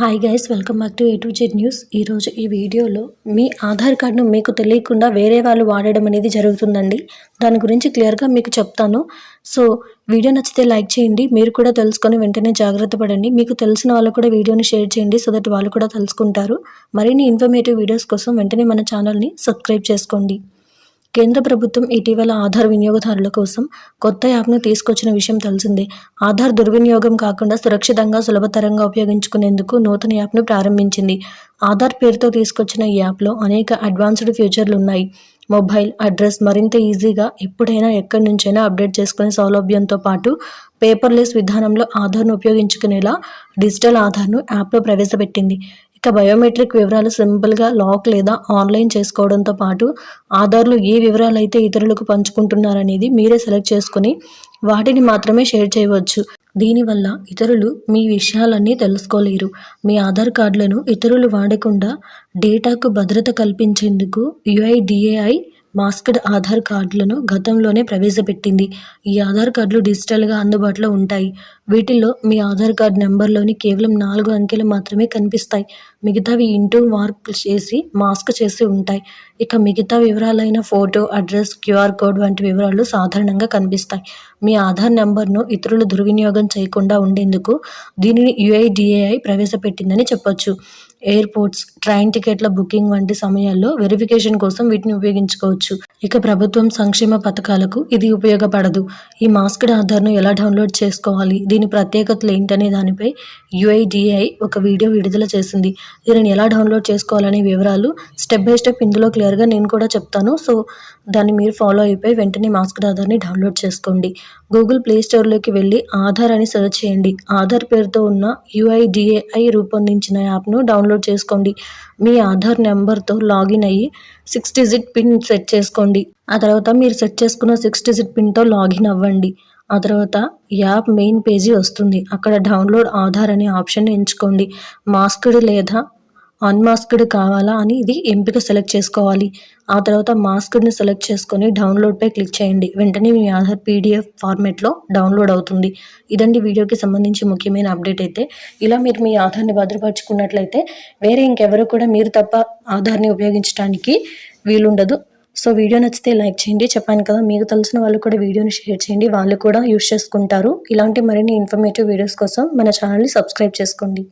Hi guys welcome back to A to Z news ఈరోజు ఈ వీడియోలో మీ ఆధార్ కార్డును మీకు తెలియకుండా వేరే వాళ్ళు వాడడం అనేది జరుగుతుందండి. దాని గురించి క్లియర్గా మీకు చెప్తాను. సో వీడియో నచ్చితే లైక్ చేయండి. మీరు కూడా తెలుసుకొని వెంటనే జాగ్రత్త పడండి. మీకు తెలిసిన వాళ్ళు కూడా వీడియోని షేర్ చేయండి. సో దట్ వాళ్ళు కూడా తెలుసుకుంటారు. మరిన్ని ఇన్ఫర్మేటివ్ వీడియోస్ కోసం వెంటనే మన ఛానల్ని సబ్స్క్రైబ్ చేసుకోండి. కేంద్ర ప్రభుత్వం ఇటీవల ఆధార్ వినియోగదారుల కోసం కొత్త యాప్ను తీసుకొచ్చిన విషయం తెలిసిందే. ఆధార్ దుర్వినియోగం కాకుండా సురక్షితంగా సులభతరంగా ఉపయోగించుకునేందుకు నూతన యాప్ను ప్రారంభించింది. ఆధార్ పేరుతో తీసుకొచ్చిన ఈ యాప్లో అనేక అడ్వాన్స్డ్ ఫీచర్లు ఉన్నాయి. మొబైల్ అడ్రస్ మరింత ఈజీగా ఎప్పుడైనా ఎక్కడి నుంచైనా అప్డేట్ చేసుకునే సౌలభ్యంతో పాటు పేపర్లెస్ విధానంలో ఆధార్ను ఉపయోగించుకునేలా డిజిటల్ ఆధార్ను యాప్లో ప్రవేశపెట్టింది. ఇక బయోమెట్రిక్ వివరాలు సింపుల్గా లాక్ లేదా ఆన్లైన్ చేసుకోవడంతో పాటు ఆధార్లు ఏ వివరాలు అయితే ఇతరులకు పంచుకుంటున్నారనేది మీరే సెలెక్ట్ చేసుకుని వాటిని మాత్రమే షేర్ చేయవచ్చు. దీనివల్ల ఇతరులు మీ విషయాలన్నీ తెలుసుకోలేరు. మీ ఆధార్ కార్డులను ఇతరులు వాడకుండా డేటాకు భద్రత కల్పించేందుకు యుఐడిఏఐ మాస్క్డ్ ఆధార్ కార్డులను గతంలోనే ప్రవేశపెట్టింది. ఈ ఆధార్ కార్డులు డిజిటల్గా అందుబాటులో ఉంటాయి. వీటిల్లో మీ ఆధార్ కార్డ్ నెంబర్లోని కేవలం నాలుగు అంకెలు మాత్రమే కనిపిస్తాయి. మిగతావి ఇంటూ మార్క్ చేసి మాస్క్ చేసి ఉంటాయి. ఇక మిగతా వివరాలైన ఫోటో అడ్రస్ క్యూఆర్ కోడ్ వంటి వివరాలు సాధారణంగా కనిపిస్తాయి. మీ ఆధార్ నెంబర్ను ఇతరులు దుర్వినియోగం చేయకుండా ఉండేందుకు దీనిని యుఐడిఏఐ ప్రవేశపెట్టిందని చెప్పొచ్చు. ఎయిర్పోర్ట్స్ ట్రైన్ టికెట్ల బుకింగ్ వంటి సమయాల్లో వెరిఫికేషన్ కోసం వీటిని ఉపయోగించుకోవచ్చు. ఇక ప్రభుత్వం సంక్షేమ పథకాలకు ఇది ఉపయోగపడదు. ఈ మాస్క్డ్ ఆధార్ను ఎలా డౌన్లోడ్ చేసుకోవాలి? దీని ప్రత్యేకతలు ఏంటనే దానిపై యుఐడిఐ ఒక వీడియో విడుదల చేసింది. దీనిని ఎలా డౌన్లోడ్ చేసుకోవాలనే వివరాలు స్టెప్ బై స్టెప్ ఇందులో క్లియర్గా నేను కూడా చెప్తాను. సో దాన్ని మీరు ఫాలో అయిపోయి వెంటనే మాస్క్డ్ ఆధార్ని డౌన్లోడ్ చేసుకోండి. గూగుల్ ప్లే స్టోర్లోకి వెళ్ళి ఆధార్ అని సెర్చ్ చేయండి. ఆధార్ పేరుతో ఉన్న యుఐడిఏఐ రూపొందించిన యాప్ను డౌన్లోడ్ చేసుకోండి. మీ ఆధార్ నెంబర్తో లాగిన్ అయ్యి సిక్స్ డిజిట్ పిన్ సెట్ చేసుకోండి. ఆ తర్వాత మీరు సెట్ చేసుకున్న సిక్స్ డిజిట్ పిన్తో లాగిన్ అవ్వండి. ఆ తర్వాత యాప్ మెయిన్ పేజీ వస్తుంది. అక్కడ డౌన్లోడ్ ఆధార్ అనే ఆప్షన్ ఎంచుకోండి. మాస్క్డ్ లేదా అన్మాస్క్డ్ కావాలా అని ఇది ఎంపిక సెలెక్ట్ చేసుకోవాలి. ఆ తర్వాత మాస్క్డ్ని సెలెక్ట్ చేసుకొని డౌన్లోడ్పై క్లిక్ చేయండి. వెంటనే మీ ఆధార్ పీడిఎఫ్ ఫార్మేట్లో డౌన్లోడ్ అవుతుంది. ఇదండి వీడియోకి సంబంధించి ముఖ్యమైన అప్డేట్ అయితే. ఇలా మీరు మీ ఆధార్ని భద్రపరుచుకున్నట్లయితే వేరే ఇంకెవరు కూడా మీరు తప్ప ఆధార్ని ఉపయోగించడానికి వీలుండదు. సో వీడియో నచ్చితే లైక్ చేయండి. చెప్పాను కదా మీకు తెలిసిన వాళ్ళు కూడా వీడియోని షేర్ చేయండి. వాళ్ళు కూడా యూస్ చేసుకుంటారు. ఇలాంటి మరిన్ని ఇన్ఫర్మేటివ్ వీడియోస్ కోసం మన ఛానల్ని సబ్స్క్రైబ్ చేసుకోండి.